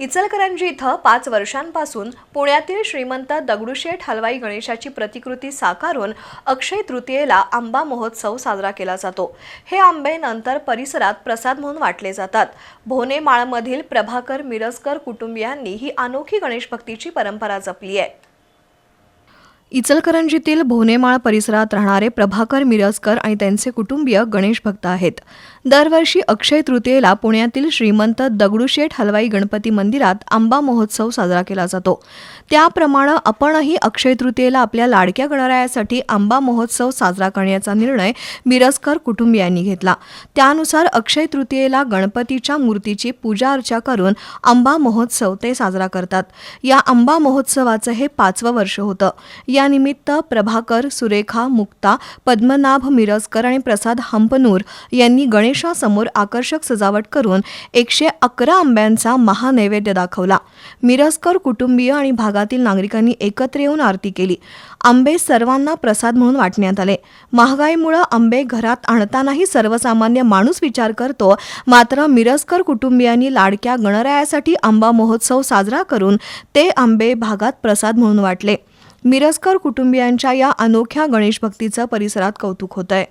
इचलकरंजी इथं पाच वर्षांपासून पुण्यातील श्रीमंत दगडूशेठ हलवाई गणेशाची प्रतिकृती साकारून अक्षय तृतीयेला आंबा महोत्सव साजरा केला जातो. हे आंबे नंतर परिसरात प्रसाद म्हणून वाटले जातात. भोने माळमधील प्रभाकर मिरजकर कुटुंबियांनी ही अनोखी गणेश भक्तीची परंपरा जपली आहे. इचलकरंजीतील भोनेमाळ परिसरात राहणारे प्रभाकर मिरजकर आणि त्यांचे कुटुंबीय गणेश भक्त आहेत. दरवर्षी अक्षय तृतीयेला पुण्यातील श्रीमंत दगडूशेठ हलवाई गणपती मंदिरात आंबा महोत्सव साजरा केला जातो. त्याप्रमाणे आपणही अक्षय तृतीयेला आपल्या लाडक्या गणरायासाठी आंबा महोत्सव साजरा करण्याचा निर्णय मिरजकर कुटुंबियांनी घेतला. त्यानुसार अक्षय तृतीयेला गणपतीच्या मूर्तीची पूजा अर्चा करून आंबा महोत्सव ते साजरा करतात. या आंबा महोत्सवाचं हे पाचवं वर्ष होतं. यानिमित्त प्रभाकर सुरेखा मुक्ता पद्मनाभ मिरजकर आणि प्रसाद हंपनूर यांनी गणेशासमोर आकर्षक सजावट करून एकशे अकरा आंब्यांचा महानैवेद्य दाखवला. मिरजकर कुटुंबीय आणि भागातील नागरिकांनी एकत्र येऊन आरती केली. आंबे सर्वांना प्रसाद म्हणून वाटण्यात आले. महागाईमुळे आंबे घरात आणतानाही सर्वसामान्य माणूस विचार करतो मात्र मिरजकर कुटुंबियांनी लाडक्या गणरायासाठी आंबा महोत्सव साजरा करून ते आंबे भागात प्रसाद म्हणून वाटले. मिरजकर कुटुंबियांच्या या अनोख्या गणेश भक्तीचं परिसरात कौतुक होत आहे